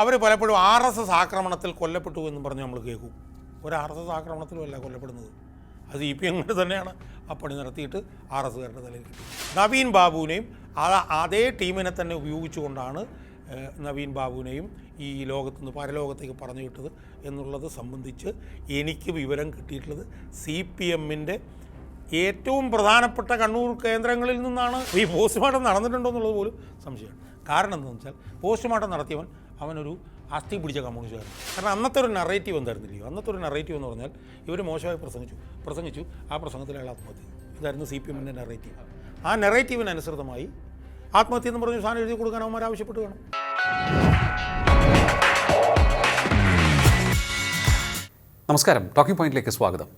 അവർ പലപ്പോഴും R S S ആക്രമണത്തിൽ കൊല്ലപ്പെട്ടു എന്ന് പറഞ്ഞ് നമ്മൾ കേൾക്കും. ഒരു ആർ എസ് എസ് ആക്രമണത്തിലും അല്ല കൊല്ലപ്പെടുന്നത്. അത് ഇ പി എങ്ങനെ തന്നെയാണ്. ആ പണി നടത്തിയിട്ട് ആർ എസ് കാരുടെ തലയിൽ നവീൻ ബാബുവിനെയും അതേ ടീമിനെ തന്നെ ഉപയോഗിച്ചുകൊണ്ടാണ് നവീൻ ബാബുവിനെയും ഈ ലോകത്തുനിന്ന് പരലോകത്തേക്ക് പറഞ്ഞു വിട്ടത് എന്നുള്ളത് സംബന്ധിച്ച് എനിക്ക് വിവരം കിട്ടിയിട്ടുള്ളത് സി പി എമ്മിന്റെ ഏറ്റവും പ്രധാനപ്പെട്ട കണ്ണൂർ കേന്ദ്രങ്ങളിൽ നിന്നാണ് ഈ പോസ്റ്റ്മോർട്ടം നടന്നിട്ടുണ്ടോ എന്നുള്ളത് പോലും സംശയമാണ്. കാരണം എന്താണെന്ന് വെച്ചാൽ പോസ്റ്റ്മോർട്ടം നടത്തിയവൻ അവനൊരു അസ്ഥി പിടിച്ച കമ്മ്യൂണിസ്റ്റുകാരൻ. കാരണം അന്നത്തെ ഒരു നറേറ്റീവ് എന്തായിരുന്നില്ലയോ അന്നത്തെ ഒരു നറേറ്റീവ് എന്ന് പറഞ്ഞാൽ ഇവർ മോശമായി പ്രസംഗിച്ചു. പ്രസംഗിച്ചു. ആ പ്രസംഗത്തിൽ അയാൾ ആത്മഹത്യ. ഇതായിരുന്നു സി പി എമ്മിന്റെ നറേറ്റീവ് ആ നറേറ്റീവിനനുസൃതമായി ആത്മഹത്യ എന്ന് പറഞ്ഞ് സാധനം എഴുതി കൊടുക്കാൻ അവന്മാർ ആവശ്യപ്പെട്ട് വേണം നമസ്കാരം. ടോക്കിംഗ് പോയിന്റിലേക്ക് സ്വാഗതം.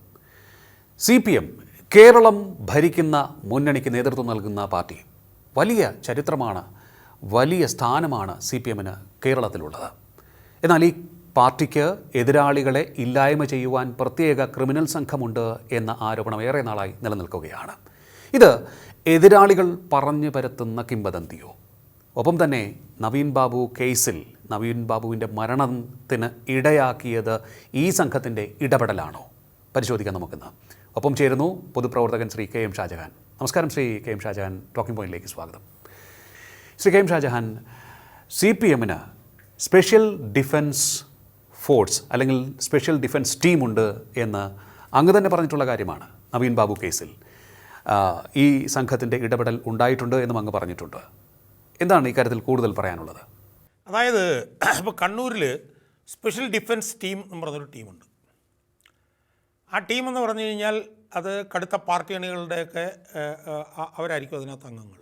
സി പി എം കേരളം ഭരിക്കുന്ന മുന്നണിക്ക് നേതൃത്വം നൽകുന്ന പാർട്ടി വലിയ ചരിത്രമാണ് വലിയ സ്ഥാനമാണ് സി പി എമ്മിന് കേരളത്തിലുള്ളത്. എന്നാൽ ഈ പാർട്ടിക്ക് എതിരാളികളെ ഇല്ലായ്മ ചെയ്യുവാൻ പ്രത്യേക ക്രിമിനൽ സംഘമുണ്ട് എന്ന ആരോപണം ഏറെ നാളായി നിലനിൽക്കുകയാണ്. ഇത് എതിരാളികൾ പറഞ്ഞു പരത്തുന്ന കിംവദന്തിയോ? ഒപ്പം തന്നെ നവീൻ ബാബു കേസിൽ നവീൻ ബാബുവിന്റെ മരണത്തിന് ഇടയാക്കിയത് ഈ സംഘത്തിന്റെ ഇടപെടലാണോ? പരിശോധിക്കാം നമുക്കിന്ന്. ഒപ്പം ചേരുന്നു പൊതുപ്രവർത്തകൻ ശ്രീ കെ എം ഷാജഹാൻ. നമസ്കാരം Shri K M Shajahan talking പോയിന്റിലേക്ക് സ്വാഗതം. Shri K M Shajahan C P എമ്മിന് സ്പെഷ്യൽ ഡിഫൻസ് ഫോഴ്സ് അല്ലെങ്കിൽ സ്പെഷ്യൽ ഡിഫൻസ് ടീമുണ്ട് എന്ന് അങ്ങ് തന്നെ പറഞ്ഞിട്ടുള്ള കാര്യമാണ് നവീൻ ബാബു കേസിൽ. ഈ സംഘത്തിന്റെ ഇടപെടൽ ഉണ്ടായിട്ടുണ്ട് എന്നും അങ്ങ് പറഞ്ഞിട്ടുണ്ട്. എന്താണ് ഇക്കാര്യത്തിൽ കൂടുതൽ പറയാനുള്ളത്? അതായത് ഇപ്പോൾ കണ്ണൂരിൽ സ്പെഷ്യൽ ഡിഫൻസ് ടീം എന്ന് പറഞ്ഞൊരു ടീമുണ്ട്. ആ ടീം എന്ന് പറഞ്ഞു കഴിഞ്ഞാൽ അത് കടുത്ത പാർട്ടി അണികളുടെയൊക്കെ അവരായിരിക്കും അതിനകത്ത് അംഗങ്ങൾ.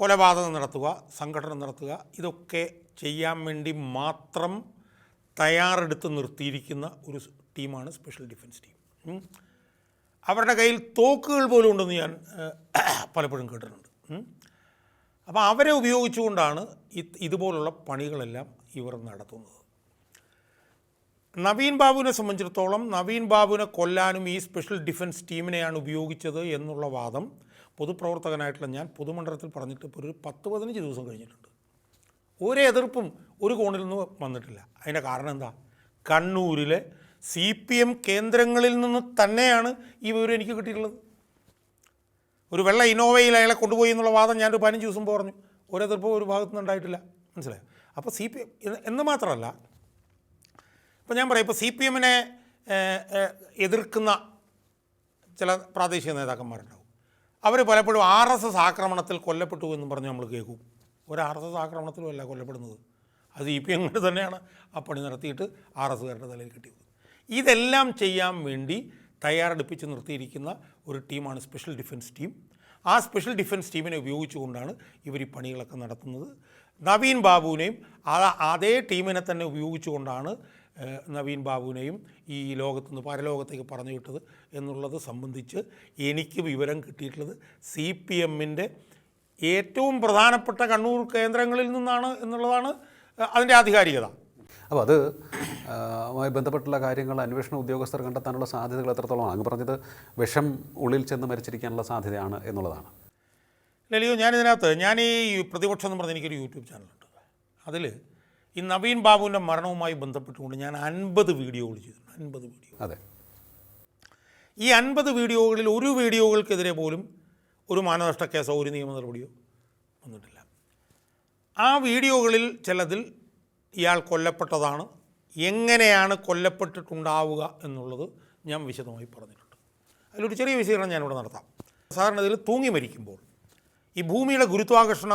കൊലപാതകം നടത്തുക സംഘടന നടത്തുക ഇതൊക്കെ ചെയ്യാൻ വേണ്ടി മാത്രം തയ്യാറെടുത്ത് നിർത്തിയിരിക്കുന്ന ഒരു ടീമാണ് സ്പെഷ്യൽ ഡിഫൻസ് ടീം. അവരുടെ കയ്യിൽ തോക്കുകൾ പോലും ഉണ്ടെന്ന് ഞാൻ പലപ്പോഴും കേട്ടിട്ടുണ്ട്. അപ്പോൾ അവരെ ഉപയോഗിച്ചുകൊണ്ടാണ് ഇതുപോലുള്ള പണികളെല്ലാം ഇവർ നടത്തുന്നത്. നവീൻ ബാബുവിനെ സംബന്ധിച്ചിടത്തോളം നവീൻ ബാബുവിനെ കൊല്ലാനും ഈ സ്പെഷ്യൽ ഡിഫൻസ് ടീമിനെയാണ് ഉപയോഗിച്ചത് എന്നുള്ള വാദം പൊതുപ്രവർത്തകനായിട്ടുള്ള ഞാൻ പൊതുമണ്ഡലത്തിൽ പറഞ്ഞിട്ട് ഇപ്പോൾ ഒരു പത്ത് പതിനഞ്ച് ദിവസം കഴിഞ്ഞിട്ടുണ്ട്. ഒരു എതിർപ്പും ഒരു കോണിൽ നിന്ന് വന്നിട്ടില്ല. അതിന്റെ കാരണം എന്താ? കണ്ണൂരിലെ സി പി എം കേന്ദ്രങ്ങളിൽ നിന്ന് തന്നെയാണ് ഈ വിവരം എനിക്ക് കിട്ടിയിട്ടുള്ളത്. ഒരു വെള്ള ഇന്നോവയിൽ അയാളെ കൊണ്ടുപോയി എന്നുള്ള വാദം ഞാനൊരു പതിനഞ്ച് ദിവസം പറഞ്ഞു. ഒരു എതിർപ്പും ഒരു ഭാഗത്തുനിന്ന് ഉണ്ടായിട്ടില്ല. മനസ്സിലായോ? അപ്പോൾ സി പി എന്ന് മാത്രമല്ല ഇപ്പോൾ ഞാൻ പറയാം ഇപ്പോൾ സി പി എമ്മിനെ എതിർക്കുന്ന ചില പ്രാദേശിക നേതാക്കന്മാരുണ്ടാവും. അവർ പലപ്പോഴും ആർ എസ് എസ് ആക്രമണത്തിൽ കൊല്ലപ്പെട്ടു എന്ന് പറഞ്ഞ് നമ്മൾ കേൾക്കും. ഒരു ആർ എസ് എസ് ആക്രമണത്തിലും അല്ല കൊല്ലപ്പെടുന്നത്. അത് സി പി എമ്മിന്റെ തന്നെയാണ് ആ പണി നടത്തിയിട്ട് ആർ എസ് കാരുടെ തലയിൽ കിട്ടിയത്. ഇതെല്ലാം ചെയ്യാൻ വേണ്ടി തയ്യാറെടുപ്പിച്ച് നിർത്തിയിരിക്കുന്ന ഒരു ടീമാണ് സ്പെഷ്യൽ ഡിഫൻസ് ടീം. ആ സ്പെഷ്യൽ ഡിഫൻസ് ടീമിനെ ഉപയോഗിച്ചുകൊണ്ടാണ് ഇവർ ഈ പണികളൊക്കെ നടത്തുന്നത്. നവീൻ ബാബുവിനെയും അതേ ടീമിനെ തന്നെ ഉപയോഗിച്ചുകൊണ്ടാണ് നവീൻ ബാബുവിനെയും ഈ ലോകത്തുനിന്ന് പരലോകത്തേക്ക് പറഞ്ഞു വിട്ടത് എന്നുള്ളത് സംബന്ധിച്ച് എനിക്ക് വിവരം കിട്ടിയിട്ടുള്ളത് സി പി എമ്മിന്റെ ഏറ്റവും പ്രധാനപ്പെട്ട കണ്ണൂർ കേന്ദ്രങ്ങളിൽ നിന്നാണ് എന്നുള്ളതാണ് അതിന്റെ ആധികാരികത. അപ്പോൾ അത് അതുമായി മായി ബന്ധപ്പെട്ടുള്ള കാര്യങ്ങൾ അന്വേഷണ ഉദ്യോഗസ്ഥർ കണ്ടെത്താനുള്ള സാധ്യതകൾ എത്രത്തോളമാണ്? അങ്ങ് പറഞ്ഞത് വിഷം ഉള്ളിൽ ചെന്ന് മരിച്ചിരിക്കാനുള്ള സാധ്യതയാണ് എന്നുള്ളതാണ്. ലലിയോ ഞാനിതിനകത്ത് ഞാൻ ഈ പ്രതിപക്ഷം എന്ന് പറഞ്ഞ എനിക്കൊരു യൂട്യൂബ് ചാനലുണ്ട്. അതിൽ ഈ നവീൻ ബാബുവിന്റെ മരണവുമായി ബന്ധപ്പെട്ടുകൊണ്ട് ഞാൻ അൻപത് വീഡിയോകൾ ചെയ്തിട്ടുണ്ട്. അൻപത് വീഡിയോ. അതെ. ഈ അൻപത് വീഡിയോകളിൽ ഒരു വീഡിയോകൾക്കെതിരെ പോലും ഒരു മാനനഷ്ട കേസോ ഒരു നിയമ നടപടിയോ വന്നിട്ടില്ല. ആ വീഡിയോകളിൽ ചിലതിൽ ഇയാൾ കൊല്ലപ്പെട്ടതാണ്. എങ്ങനെയാണ് കൊല്ലപ്പെട്ടിട്ടുണ്ടാവുക എന്നുള്ളത് ഞാൻ വിശദമായി പറഞ്ഞിട്ടുണ്ട്. അതിലൊരു ചെറിയ വിശദീകരണം ഞാനിവിടെ നടത്താം. സാധാരണ ഇതിൽ തൂങ്ങി മരിക്കുമ്പോൾ ഈ ഭൂമിയുടെ ഗുരുത്വാകർഷണ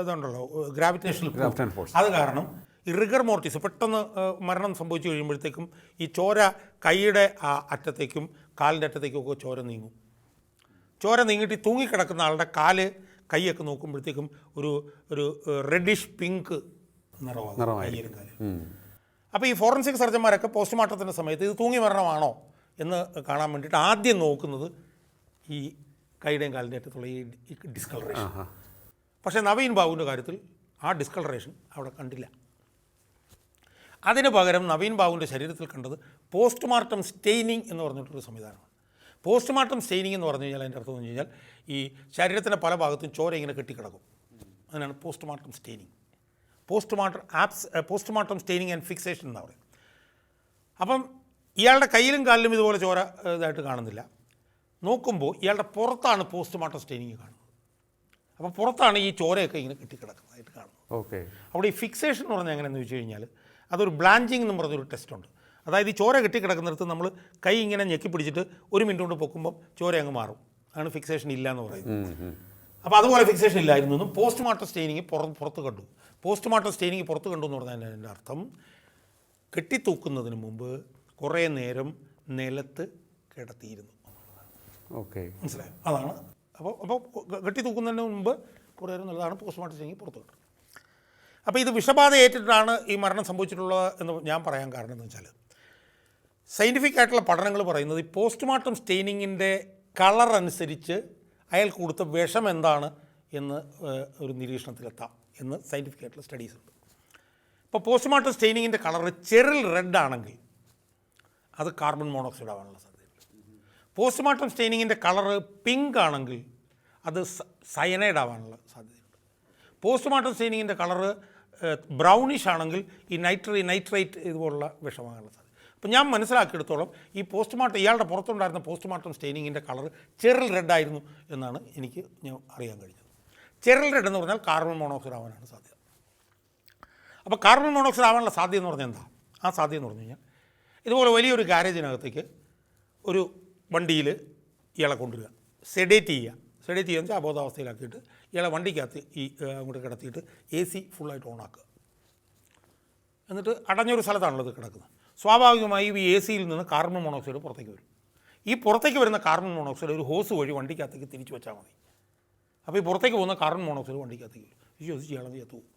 ഇതുണ്ടല്ലോ ഗ്രാവിറ്റേഷണൽ ഗ്രാവിറ്റേഷൻ ഫോഴ്സ്. അത് കാരണം ഈ റിഗർ മോർട്ടിസ് പെട്ടെന്ന് മരണം സംഭവിച്ചു കഴിയുമ്പോഴത്തേക്കും ഈ ചോര കൈയുടെ ആ അറ്റത്തേക്കും കാലിന്റെ അറ്റത്തേക്കും ഒക്കെ ചോര നീങ്ങും. ചോര നീങ്ങിട്ട് തൂങ്ങിക്കിടക്കുന്ന ആളുടെ കാൽ കൈയൊക്കെ നോക്കുമ്പോഴത്തേക്കും ഒരു ഒരു റെഡിഷ് പിങ്ക് നിറമാകും. കയ്യിലും കാലിലും. അപ്പോൾ ഈ ഫോറൻസിക് സർജന്മാരൊക്കെ പോസ്റ്റ്മോർട്ടത്തിന്റെ സമയത്ത് ഇത് തൂങ്ങി മരണമാണോ എന്ന് കാണാൻ വേണ്ടിയിട്ട് ആദ്യം നോക്കുന്നത് ഈ കൈയുടെയും കാലിന്റെ അറ്റത്തുള്ള ഈ ഡിസ്കളറേഷൻ പക്ഷേ നവീൻ ബാബുവിന്റെ കാര്യത്തിൽ ആ ഡിസ്കളറേഷൻ അവിടെ കണ്ടില്ല. അതിന് പകരം നവീൻ ബാബുവിന്റെ ശരീരത്തിൽ കണ്ടത് പോസ്റ്റ്മോർട്ടം സ്റ്റെയിനിങ് എന്ന് പറഞ്ഞിട്ടൊരു സംവിധാനമാണ്. പോസ്റ്റ്മോർട്ടം സ്റ്റെയിനിങ് എന്ന് പറഞ്ഞു കഴിഞ്ഞാൽ അതിന്റെ അർത്ഥം എന്ന് കഴിഞ്ഞാൽ ഈ ശരീരത്തിന്റെ പല ഭാഗത്തും ചോര ഇങ്ങനെ കെട്ടിക്കിടക്കും. അതിനാണ് പോസ്റ്റ്മോർട്ടം സ്റ്റെയിനിങ്. പോസ്റ്റ്മോർട്ടം ആപ്സ് പോസ്റ്റ്മോർട്ടം സ്റ്റെയിനിങ് ആൻഡ് ഫിക്സേഷൻ എന്നാണ് പറയുന്നത്. അപ്പം ഇയാളുടെ കയ്യിലും കാലിലും ഇതുപോലെ ചോര ഇതായിട്ട് കാണുന്നില്ല. നോക്കുമ്പോൾ ഇയാളുടെ പുറത്താണ് പോസ്റ്റ്മോർട്ടം സ്റ്റെയിനിങ് കാണുന്നത്. അപ്പോൾ പുറത്താണ് ഈ ചോരയൊക്കെ ഇങ്ങനെ കെട്ടിക്കിടക്കുന്നതായിട്ട് കാണുന്നത്. ഓക്കെ. അവിടെ ഈ ഫിക്സേഷൻ എന്ന് പറഞ്ഞാൽ എങ്ങനെയെന്ന് വെച്ച് കഴിഞ്ഞാൽ അതൊരു ബ്ലാഞ്ചിങ് എന്ന് പറഞ്ഞൊരു ടെസ്റ്റ് ഉണ്ട് അതായത് ഈ ചോര കെട്ടിക്കിടക്കുന്നിടത്ത് നമ്മൾ കൈ ഇങ്ങനെ ഞെക്കി പിടിച്ചിട്ട് ഒരു മിനിറ്റ് കൊണ്ട് പൊക്കുമ്പോൾ ചോര അങ്ങ് മാറും. അതാണ് ഫിക്സേഷൻ ഇല്ല എന്ന് പറയുന്നത്. അപ്പോൾ അതുപോലെ ഫിക്സേഷൻ ഇല്ലായിരുന്നു എന്നും പോസ്റ്റ്മോർട്ടം സ്റ്റെയിനിങ് പുറത്ത് പുറത്ത് കണ്ടു. പോസ്റ്റ്മോർട്ടം സ്റ്റെയിനിങ് പുറത്ത് കണ്ടു എന്ന് പറഞ്ഞാൽ അതിന്റെ അർത്ഥം കെട്ടിത്തൂക്കുന്നതിന് മുമ്പ് കുറേ നേരം നിലത്ത് കിടത്തിയിരുന്നു. ഓക്കെ. മനസ്സിലായോ? അതാണ്. അപ്പോൾ അപ്പോൾ കെട്ടിത്തൂക്കുന്നതിന് മുമ്പ് കുറേ നേരം നല്ലതാണ് പോസ്റ്റ്മോർട്ടം സ്റ്റെയിനിങ് പുറത്ത് കിട്ടും അപ്പോൾ ഇത് വിഷബാധ ഏറ്റിട്ടാണ് ഈ മരണം സംഭവിച്ചിട്ടുള്ളത് എന്ന് ഞാൻ പറയാൻ കാരണം എന്ന് വെച്ചാൽ സയന്റിഫിക് ആയിട്ടുള്ള പഠനങ്ങൾ പറയുന്നത് ഈ പോസ്റ്റ്മോർട്ടം സ്റ്റെയിനിങ്ങിന്റെ കളർ അനുസരിച്ച് അയാൾ കൊടുത്ത വിഷം എന്താണ് എന്ന് ഒരു നിരീക്ഷണത്തിലെത്താം എന്ന് സയന്റിഫിക് ആയിട്ടുള്ള സ്റ്റഡീസ് ഉണ്ട്. ഇപ്പോൾ പോസ്റ്റ്മോർട്ടം സ്റ്റെയിനിങ്ങിന്റെ കളർ ചെറിൽ റെഡ് ആണെങ്കിൽ അത് കാർബൺ മോണോക്സൈഡ് ആവാനുള്ള സാധ്യതയുണ്ട്. പോസ്റ്റ്മോർട്ടം സ്റ്റെയിനിങ്ങിന്റെ കളർ പിങ്ക് ആണെങ്കിൽ അത് സയനൈഡ് ആവാനുള്ള സാധ്യതയുണ്ട്. പോസ്റ്റ്മോർട്ടം സ്റ്റെയിനിങ്ങിന്റെ കളറ് ബ്രൗണിഷ് ആണെങ്കിൽ ഈ നൈട്രേ നൈട്രേറ്റ് ഇതുപോലുള്ള വിഷമാകാനുള്ള സാധ്യത അപ്പോൾ ഞാൻ മനസ്സിലാക്കിയെടുത്തോളം ഈ പോസ്റ്റ്മോർട്ടം ഇയാളുടെ പുറത്തുണ്ടായിരുന്ന പോസ്റ്റ്മോർട്ടം സ്റ്റെയിനിങ്ങിന്റെ കളർ ചെറിൽ റെഡ് ആയിരുന്നു എന്നാണ് എനിക്ക് ഞാൻ അറിയാൻ കഴിഞ്ഞത്. ചെറിൽ റെഡ് എന്ന് പറഞ്ഞാൽ കാർബൺ മോണോക്സൈഡ് ആവാനാണ് സാധ്യത. അപ്പോൾ കാർബൺ മോണോക്സൈഡ് ആവാനുള്ള സാധ്യത എന്ന് പറഞ്ഞാൽ എന്താ? ആ സാധ്യത എന്ന് പറഞ്ഞു കഴിഞ്ഞാൽ ഇതുപോലെ വലിയൊരു ഗാരേജിനകത്തേക്ക് ഒരു വണ്ടിയിൽ ഇയാളെ കൊണ്ടുവരിക. സെഡേറ്റ് ചെയ്യുക. സെഡേറ്റ് ചെയ്യുക വെച്ചാൽ അബോധാവസ്ഥയിലാക്കിയിട്ട് ഇയാളെ വണ്ടിക്കകത്ത് ഈ അങ്ങോട്ട് കിടത്തിയിട്ട് എ സി ഫുള്ളായിട്ട് ഓണാക്കുക. എന്നിട്ട് അടഞ്ഞൊരു സ്ഥലത്താണല്ലോ ഇത് കിടക്കുന്നത്. സ്വാഭാവികമായും ഈ എ സിയിൽ നിന്ന് കാർബൺ മോണോക്സൈഡ് പുറത്തേക്ക് വരും. ഈ പുറത്തേക്ക് വരുന്ന കാർബൺ മോണോക്സൈഡ് ഒരു ഹോസ് വഴി വണ്ടിക്കകത്തേക്ക് തിരിച്ചു വെച്ചാൽ മതി. അപ്പോൾ ഈ പുറത്തേക്ക് പോകുന്ന കാർബൺ മോണോക്സൈഡ് വണ്ടിക്കകത്തേക്ക് വരും. വിശ്വസിച്ച് ചത്തു പോകും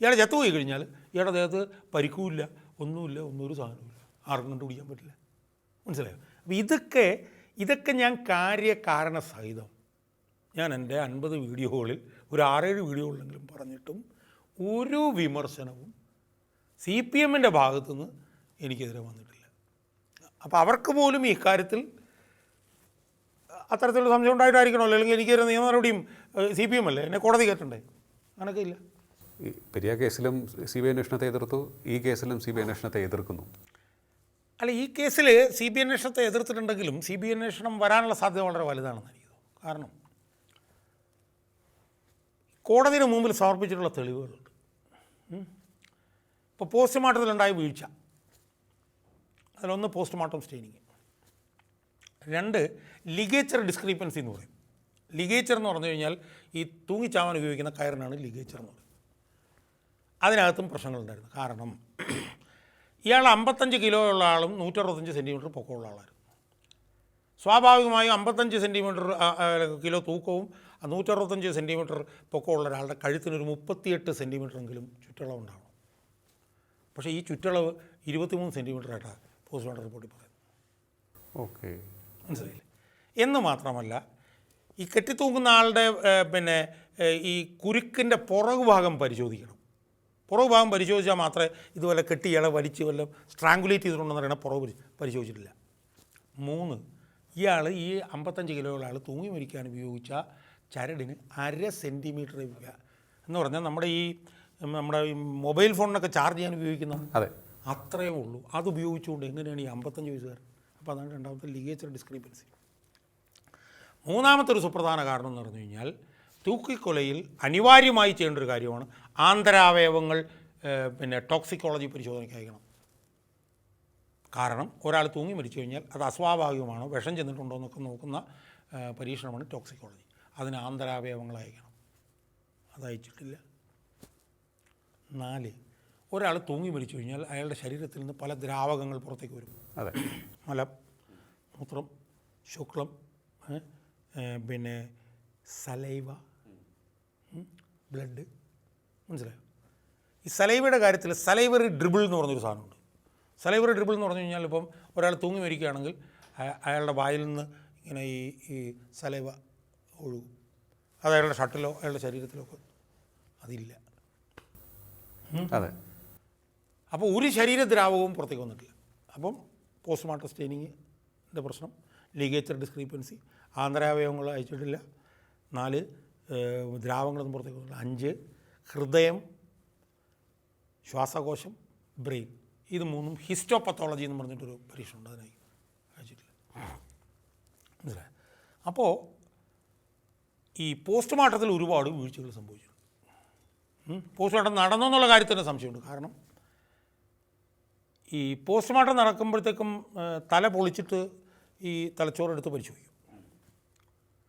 ഇയാളെ ചത്തു പോയി കഴിഞ്ഞാൽ ഇയാളുടെ ദേഹത്ത് പരിക്കുമില്ല ഒന്നുമില്ല ഒന്നും ഒരു സാധനമില്ല ആർക്കും കണ്ടുപിടിക്കാൻ പറ്റില്ല. മനസ്സിലായോ? അപ്പോൾ ഇതൊക്കെ ഇതൊക്കെ ഞാൻ കാര്യകാരണ സഹിതം ഞാൻ എന്റെ അൻപത് വീഡിയോകളിൽ ഒരു ആറേഴ് വീഡിയോകളിലെങ്കിലും പറഞ്ഞിട്ടും ഒരു വിമർശനവും സി പി എമ്മിന്റെ ഭാഗത്തുനിന്ന് എനിക്കെതിരെ വന്നിട്ടില്ല. അപ്പോൾ അവർക്ക് പോലും ഈ കാര്യത്തിൽ അത്തരത്തിലുള്ള സംശയം ഉണ്ടായിട്ടായിരിക്കണമല്ലോ അല്ലെങ്കിൽ എനിക്കൊരു നിയമ നടപടിയും സി പി എം അല്ലേ? എന്നെ കോടതി കയറ്റണ്ടേ? അങ്ങനെയൊക്കെ ഇല്ല ഈ പെരിയ കേസിലും സി ബി അന്വേഷണത്തെ എതിർത്തു ഈ കേസിലും സി ബി അന്വേഷണത്തെ എതിർക്കുന്നു. അല്ല ഈ കേസിൽ സി ബി അന്വേഷണത്തെ എതിർത്തിട്ടുണ്ടെങ്കിലും സി ബി അന്വേഷണം വരാനുള്ള സാധ്യത വളരെ വലുതാണെന്ന് എനിക്ക് തോന്നുന്നു. കാരണം കോടതിയുടെ മുമ്പിൽ സമർപ്പിച്ചിട്ടുള്ള തെളിവുകളുണ്ട്. ഇപ്പോൾ പോസ്റ്റ്മോർട്ടത്തിലുണ്ടായ വീഴ്ച. അതിലൊന്ന് പോസ്റ്റ്മോർട്ടം സ്റ്റെയിനിങ് രണ്ട് ലിഗേച്ചർ ഡിസ്ക്രീപ്പൻസി എന്ന് പറയും. ലിഗേച്ചർ എന്ന് പറഞ്ഞു കഴിഞ്ഞാൽ ഈ തൂങ്ങിച്ചാവാൻ ഉപയോഗിക്കുന്ന കയറിനാണ് ലിഗേച്ചർ എന്ന് പറയുന്നത്. അതിനകത്തും പ്രശ്നങ്ങളുണ്ടായിരുന്നു. കാരണം ഇയാൾ അമ്പത്തഞ്ച് ഉള്ള ആളും നൂറ്ററുപത്തഞ്ച് സെന്റിമീറ്റർ പൊക്കമുള്ള ആളായിരുന്നു. സ്വാഭാവികമായും അമ്പത്തഞ്ച് സെന്റിമീറ്റർ കിലോ തൂക്കവും നൂറ്ററുപത്തഞ്ച് സെന്റിമീറ്റർ പൊക്കമുള്ള ഒരാളുടെ കഴുത്തിനൊരു മുപ്പത്തിയെട്ട് സെന്റിമീറ്ററെങ്കിലും ചുറ്റളവ് ഉണ്ടാവണം പക്ഷേ ഈ ചുറ്റളവ് ഇരുപത്തിമൂന്ന് സെന്റിമീറ്ററായിട്ടാണ് പോസ്റ്റ്മോർട്ടം റിപ്പോർട്ടിൽ പറയുന്നത്. ഓക്കെ. മനസ്സിലായില്ലേ? എന്ന് മാത്രമല്ല ഈ കെട്ടിത്തൂങ്ങുന്ന ആളുടെ പിന്നെ ഈ കുരുക്കിന്റെ പുറകു ഭാഗം പരിശോധിക്കണം. പുറകു ഭാഗം പരിശോധിച്ചാൽ മാത്രമേ ഇതുപോലെ കെട്ടി ഇള വലിച്ച് വല്ല സ്ട്രാങ്കുലേറ്റ് ചെയ്തിട്ടുണ്ടെന്ന് പറയുന്ന പുറകു പരിശോധിച്ചിട്ടില്ല. മൂന്ന് ഇയാൾ ഈ അമ്പത്തഞ്ച് കിലോയുള്ള ആൾ തൂങ്ങി മരിക്കാൻ ഉപയോഗിച്ച ചരടിന് അര സെന്റിമീറ്റർ എന്ന് പറഞ്ഞാൽ നമ്മുടെ ഈ നമ്മുടെ ഈ മൊബൈൽ ഫോണിനൊക്കെ ചാർജ് ചെയ്യാൻ ഉപയോഗിക്കുന്ന അതെ. അത്രയേ ഉള്ളൂ. അത് ഉപയോഗിച്ചുകൊണ്ട് എങ്ങനെയാണ് ഈ അമ്പത്തഞ്ച് വയസ്സുകാരൻ അപ്പോൾ അതാണ് രണ്ടാമത്തെ ലിഗേച്ചർ ഡിസ്ക്രിപ്പൻസി. മൂന്നാമത്തെ ഒരു സുപ്രധാന കാരണം എന്ന് പറഞ്ഞു കഴിഞ്ഞാൽ തൂക്കിക്കൊലയിൽ അനിവാര്യമായി ചെയ്യേണ്ട ഒരു കാര്യമാണ് ആന്തരാവയവങ്ങൾ പിന്നെ ടോക്സിക്കോളജി പരിശോധനയ്ക്ക് അയക്കണം. കാരണം ഒരാൾ തൂങ്ങി മരിച്ചു കഴിഞ്ഞാൽ അത് അസ്വാഭാവികമാണോ? വിഷം ചെന്നിട്ടുണ്ടോ എന്നൊക്കെ നോക്കുന്ന പരീക്ഷണമാണ് ടോക്സിക്കോളജി. അതിന് ആന്തരാവയവങ്ങൾ അയക്കണം അത് അയച്ചിട്ടില്ല നാല് ഒരാൾ തൂങ്ങി മരിച്ചു കഴിഞ്ഞാൽ അയാളുടെ ശരീരത്തിൽ നിന്ന് പല ദ്രാവകങ്ങൾ പുറത്തേക്ക് വരും. അതെ. മലം മൂത്രം ശുക്ലം പിന്നെ സലൈവ ബ്ലഡ്. മനസ്സിലായോ? ഈ സലൈവയുടെ കാര്യത്തിൽ സലൈവറി ഡ്രിബിൾ എന്ന് പറഞ്ഞൊരു സാധനമുണ്ട്. സലൈവറി ഡ്രിബിൾ എന്ന് പറഞ്ഞു കഴിഞ്ഞാൽ ഇപ്പം ഒരാൾ തൂങ്ങി മരിക്കുകയാണെങ്കിൽ അയാളുടെ വായിൽ നിന്ന് ഇങ്ങനെ ഈ ഈ സലൈവ ഒഴുകും. അത് അയാളുടെ ഷട്ടിലോ അയാളുടെ ശരീരത്തിലോ ഒക്കെ അതില്ല. അതെ. അപ്പോൾ ഒരു ശരീരദ്രാവകവും പുറത്തേക്ക് വന്നിട്ടില്ല. അപ്പം പോസ്റ്റ്മോർട്ടം സ്റ്റെയിനിങ്ങിന്റെ പ്രശ്നം ലീഗേച്ചർ ഡിസ്ക്രീപ്പൻസി ആന്തരാവയവങ്ങൾ അയച്ചിട്ടില്ല. നാല് ദ്രാവങ്ങളൊന്നും പുറത്തേക്ക് വന്നിട്ടില്ല. അഞ്ച് ഹൃദയം ശ്വാസകോശം ബ്രെയിൻ. ഇത് മൂന്നും ഹിസ്റ്റോപത്തോളജി എന്ന് പറഞ്ഞിട്ടൊരു പരീക്ഷ ഉണ്ട് അതിനായി അയച്ചിട്ടില്ല. മനസ്സിലായി? അപ്പോൾ ഈ പോസ്റ്റ്മോർട്ടത്തിൽ ഒരുപാട് വീഴ്ചകൾ സംഭവിച്ചു പോസ്റ്റ്മോർട്ടം നടന്നോ എന്നുള്ള കാര്യത്തിന് സംശയമുണ്ട്. കാരണം ഈ പോസ്റ്റ്മോർട്ടം നടക്കുമ്പോഴത്തേക്കും തല പൊളിച്ചിട്ട് ഈ തലച്ചോറെടുത്ത് പരിശോധിക്കും.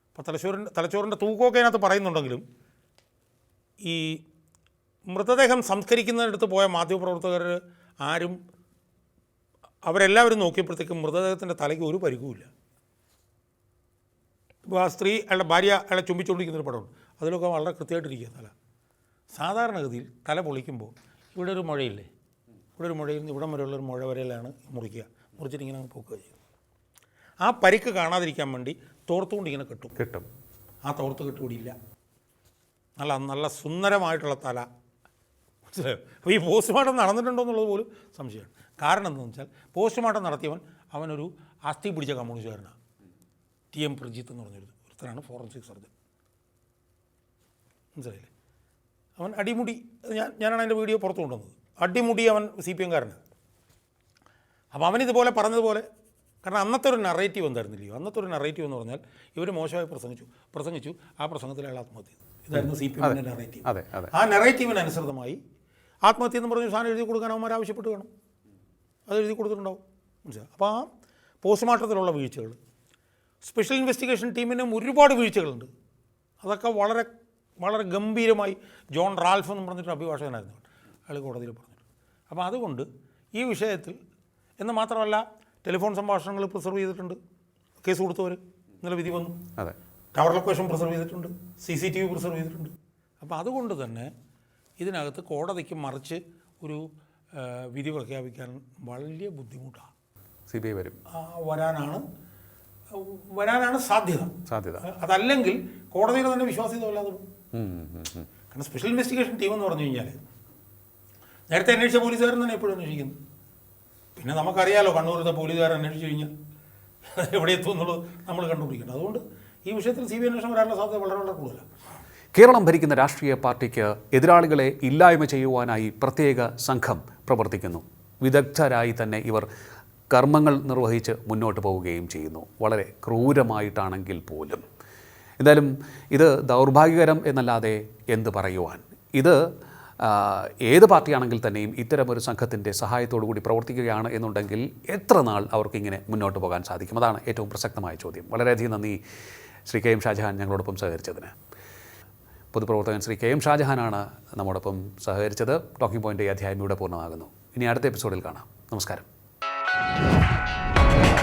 അപ്പോൾ തലച്ചോറിന്റെ തലച്ചോറിന്റെ തൂക്കമൊക്കെ അതിനകത്ത് പറയുന്നുണ്ടെങ്കിലും ഈ മൃതദേഹം സംസ്കരിക്കുന്നതിനടുത്ത് പോയ മാധ്യമപ്രവർത്തകർ ആരും അവരെല്ലാവരും നോക്കിയപ്പോഴത്തേക്കും മൃതദേഹത്തിന്റെ തലയ്ക്ക് ഒരു ഇപ്പോൾ ആ സ്ത്രീ അയാളുടെ ഭാര്യ അയാളെ ചുംബിച്ചുകൊണ്ടിരിക്കുന്നൊരു പടമുണ്ട്. അതിലൊക്കെ വളരെ കൃത്യമായിട്ടിരിക്കുക തല. സാധാരണഗതിയിൽ തല പൊളിക്കുമ്പോൾ ഇവിടെ ഒരു മുഴയില്ലേ? ഇവിടെ ഒരു മുഴയിൽ നിന്ന് ഇവിടം വരെയുള്ള ഒരു മുഴ വരെയിലാണ് മുറിക്കുക. മുറിച്ചിട്ട് ഇങ്ങനെ അങ്ങ് പോക്കുക ചെയ്യും. ആ പരിക്ക് കാണാതിരിക്കാൻ വേണ്ടി തോർത്തുകൊണ്ട് ഇങ്ങനെ കെട്ടും. കിട്ടും. ആ തോർത്ത് കെട്ടുകൂടിയില്ല. നല്ല നല്ല സുന്ദരമായിട്ടുള്ള തല. മനസ്സിലായോ? അപ്പോൾ ഈ പോസ്റ്റ്മോർട്ടം നടന്നിട്ടുണ്ടോ എന്നുള്ളത് പോലും സംശയമാണ്. കാരണം എന്താണെന്ന് വെച്ചാൽ പോസ്റ്റ്മോർട്ടം നടത്തിയവൻ അവനൊരു അസ്ഥി പിടിച്ച കമ്മ്യൂണിസ്റ്റുകാരനാണ്. ടി എം പ്രജിത്ത് എന്ന് പറഞ്ഞൊരു ഒരുത്തനാണ് ഫോറൻസിക് സർജൻ. മനസ്സിലായില്ലേ? അവൻ അടിമുടി ഞാൻ ഞാനാണ് എന്റെ വീഡിയോ പുറത്തു കൊണ്ടുവന്നത്. അടിമുടി അവൻ സി പി എംകാരനാണ് അപ്പോൾ അവനിതുപോലെ പറഞ്ഞതുപോലെ കാരണം അന്നത്തെ ഒരു നറേറ്റീവ് എന്തായിരുന്നില്ലയോ അന്നത്തെ ഒരു നറേറ്റീവ് എന്ന് പറഞ്ഞാൽ ഇവർ മോശമായി പ്രസംഗിച്ചു പ്രസംഗിച്ചു ആ പ്രസംഗത്തിൽ അയാൾ ആത്മഹത്യ ചെയ്തു. ഇതായിരുന്നു സി പി എമ്മിന്റെ നറേറ്റീവ് ആ നറേറ്റീവിനനുസൃതമായി ആത്മഹത്യ എന്ന് പറഞ്ഞ സാധനം എഴുതി കൊടുക്കാൻ അവന്മാർ ആവശ്യപ്പെട്ട് കാണും. അത് എഴുതി കൊടുത്തിട്ടുണ്ടാവും. മനസ്സിലായി? അപ്പോൾ ആ പോസ്റ്റ്മോർട്ടത്തിലുള്ള വീഴ്ചകൾ സ്പെഷ്യൽ ഇൻവെസ്റ്റിഗേഷൻ ടീമിനും ഒരുപാട് വീഴ്ചകളുണ്ട്. അതൊക്കെ വളരെ വളരെ ഗംഭീരമായി ജോൺ റാൽഫ് എന്ന് പറഞ്ഞിട്ട് അഭിഭാഷകനായിരുന്നു അയാൾ കോടതിയിൽ പറഞ്ഞിട്ട് അപ്പോൾ അതുകൊണ്ട് ഈ വിഷയത്തിൽ എന്ന് മാത്രമല്ല ടെലിഫോൺ സംഭാഷണങ്ങൾ പ്രിസർവ് ചെയ്തിട്ടുണ്ട്. കേസ് കൊടുത്തവർ ഇന്നലെ വിധി വന്നു. അതെ. ടവർ ലൊക്കേഷൻ പ്രിസർവ് ചെയ്തിട്ടുണ്ട്. C C T V preserve ചെയ്തിട്ടുണ്ട്. അപ്പോൾ അതുകൊണ്ട് തന്നെ ഇതിനകത്ത് കോടതിക്ക് മറിച്ച് ഒരു വിധി പ്രഖ്യാപിക്കാൻ വലിയ ബുദ്ധിമുട്ടാണ്. സി ബി ഐ വരും. വരാനാണ് വരാനാണ് സാധ്യത. സാധ്യത. അതല്ലെങ്കിൽ കോടതിയുടെ തന്നെ ഉം, ഉം. കാരണം സ്പെഷ്യൽ ഇൻവെസ്റ്റിഗേഷൻ ടീം എന്ന് പറഞ്ഞു കഴിഞ്ഞാൽ നേരത്തെ അന്വേഷിച്ച പോലീസുകാരൻ തന്നെ എപ്പോഴും അന്വേഷിക്കുന്നു. പിന്നെ നമുക്കറിയാലോ കണ്ണൂരത്തെ പോലീസുകാരൻ അന്വേഷിച്ചു കഴിഞ്ഞാൽ എവിടെ എത്തും എന്നുള്ളത് നമ്മൾ കണ്ടുപിടിക്കണം. അതുകൊണ്ട് ഈ വിഷയത്തിൽ സി ബി അന്വേഷണം വരാനുള്ള സാധ്യത വളരെ വളരെ കൂടുതലാണ്. കേരളം ഭരിക്കുന്ന രാഷ്ട്രീയ പാർട്ടിക്ക് എതിരാളികളെ ഇല്ലായ്മ ചെയ്യുവാനായി പ്രത്യേക സംഘം പ്രവർത്തിക്കുന്നു. വിദഗ്ധരായി തന്നെ ഇവർ കർമ്മങ്ങൾ നിർവഹിച്ച് മുന്നോട്ട് പോവുകയും ചെയ്യുന്നു. വളരെ ക്രൂരമായിട്ടാണെങ്കിൽ പോലും. എന്തായാലും ഇത് ദൗർഭാഗ്യകരം എന്നല്ലാതെ എന്ത് പറയുവാൻ? ഇത് ഏത് പാർട്ടിയാണെങ്കിൽ തന്നെയും ഇത്തരമൊരു സംഘത്തിന്റെ സഹായത്തോടു കൂടി പ്രവർത്തിക്കുകയാണ് എന്നുണ്ടെങ്കിൽ എത്ര നാൾ അവർക്കിങ്ങനെ മുന്നോട്ട് പോകാൻ സാധിക്കും? അതാണ് ഏറ്റവും പ്രസക്തമായ ചോദ്യം. വളരെയധികം നന്ദി ശ്രീ കെ എം ഷാജഹാൻ ഞങ്ങളോടൊപ്പം സഹകരിച്ചതിന്. പൊതുപ്രവർത്തകൻ ശ്രീ കെ എം ഷാജഹാനാണ് നമ്മോടൊപ്പം സഹകരിച്ചത്. ടോക്കിംഗ് പോയിന്റ് അധ്യായം ഇവിടെ പൂർണമാകുന്നു. ഇനി അടുത്ത എപ്പിസോഡിൽ കാണാം. നമസ്കാരം. Thank you.